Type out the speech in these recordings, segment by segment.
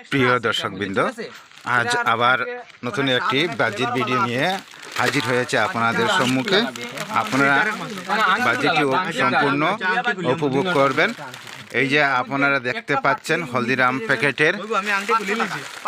প্রিয় দর্শকবৃন্দ আজ আবার নতুন একটি বাজির ভিডিও নিয়ে হাজির হয়েছে আপনাদের সম্মুখে আপনারা বাজিটি সম্পূর্ণ উপভোগ করবেন এই যে আপনারা দেখতে পাচ্ছেন হলদিরাম প্যাকেটের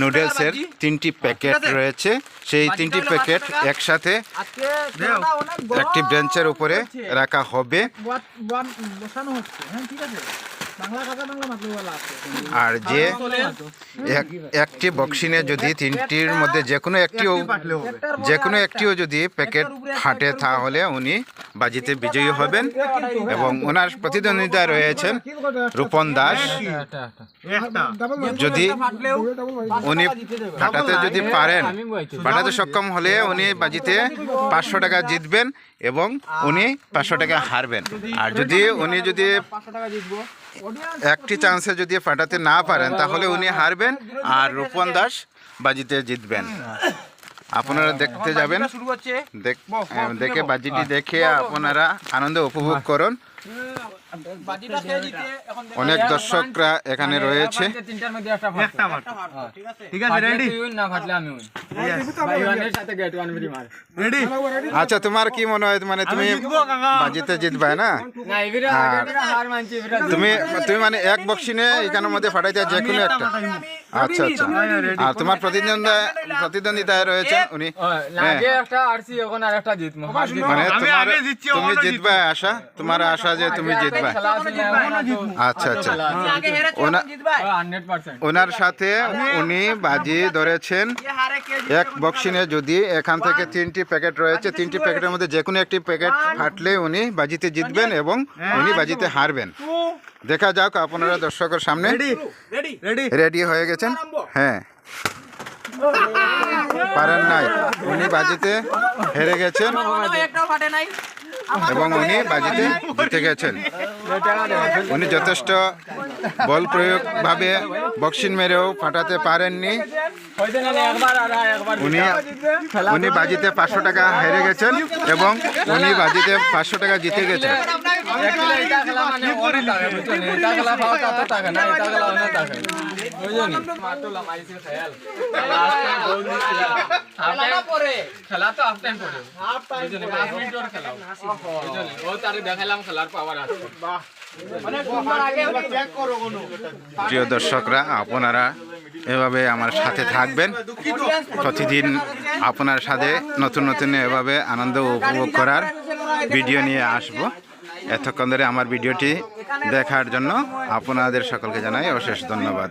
নুডলসের তিনটি প্যাকেট রয়েছে সেই তিনটি প্যাকেট একসাথে একটি বেঞ্চের উপরে রাখা হবে আর যে এক- একটি বক্সিনে যদি তিনটির মধ্যে যে কোনো একটিও যে কোনো একটিও যদি প্যাকেট ফাটে তাহলে উনি বাজিতে বিজয়ী হবেন এবং ওনার প্রতিদ্বন্দ্বিতা রয়েছেন রূপন দাস। যদি উনি ফাটাতে যদি পারেন ফাটাতে সক্ষম হলে উনি বাজিতে পাঁচশো টাকা জিতবেন এবং উনি পাঁচশো টাকা হারবেন। আর যদি উনি যদি একটি চান্সে যদি ফাটাতে না পারেন তাহলে উনি হারবেন আর রূপন দাস বাজিতে জিতবেন। আপনারা দেখতে যাবেন। দেখে বাজিটি দেখে আপনারা আনন্দ উপভোগ করুন বাজিটা খেয়ে দিতে এখন অনেক দর্শকরা এখানে রয়েছে। তিনটার মধ্যে একটা ফাটবে ঠিক আছে? রেডি তুই win, না ফাটলে আমি win। ভাই ওয়ানের সাথে গেট ওয়ান বিড়ি মার। রেডি আচ্ছা তোমার কি মনে হয় মানে তুমি বাজিতে জিতবে না? না এবিরা হ্যাঁ। তুমি তুমি মানে এক বক্সিনে এখানের মধ্যে ফাটাইতে যে কোনো একটা আচ্ছা আচ্ছা। আর তোমার প্রতিদ্বন্দ্বিতা প্রতিদ্বন্দ্বিতায় রয়েছেন উনি। লাগে একটা আরসি এখন আর একটা জিতমু হার জিত মানে আমি তোমার আগে জিতছি, তুমি জিতবে আশা? তোমার আশা যে তুমি জিতবে। আচ্ছা আচ্ছা। ওনা- এখন জিতবে 100% ওনার সাথে উনি বাজি ধরেছেন। হারে কে জিতবে এক বক্সিনে যদি এখান থেকে তিনটি প্যাকেট রয়েছে তিনটি প্যাকেটের মধ্যে যে কোনো একটি প্যাকেট ফাটলে উনি বাজিতে জিতবেন এবং উনি বাজিতে হারবেন। দেখা যাক আপনারা দর্শকের সামনে। রেডি রেডি রেডি হয়ে গেছেন? হ্যাঁ। পারেন নাই। উনি বাজিতে হেরে গেছেন। এবং উনি বাজিতে জিতে গেছেন। উনি যথেষ্ট বল প্রয়োগ ভাবে বক্সিং মেরেও ফাটাতে পারেননি। হইতে না একবার আর একবার উনি উনি বাজিতে পাঁচশো টাকা হেরে গেছেন এবং উনি বাজিতে পাঁচশো টাকা জিতে গেছেন। এটা খেলা মানে অনেক টাকা এটা খেলা পাওয়া টাকা না এটা খেলা অনেক টাকা। প্রিয় দর্শকরা, আপনারা এভাবে আমার সাথে থাকবেন। প্রতিদিন আপনার সাথে নতুন নতুন এভাবে আনন্দ উপভোগ করার ভিডিও নিয়ে আসব। এতক্ষণ ধরে আমার ভিডিওটি দেখার জন্য আপনাদের সকলকে জানাই অশেষ ধন্যবাদ।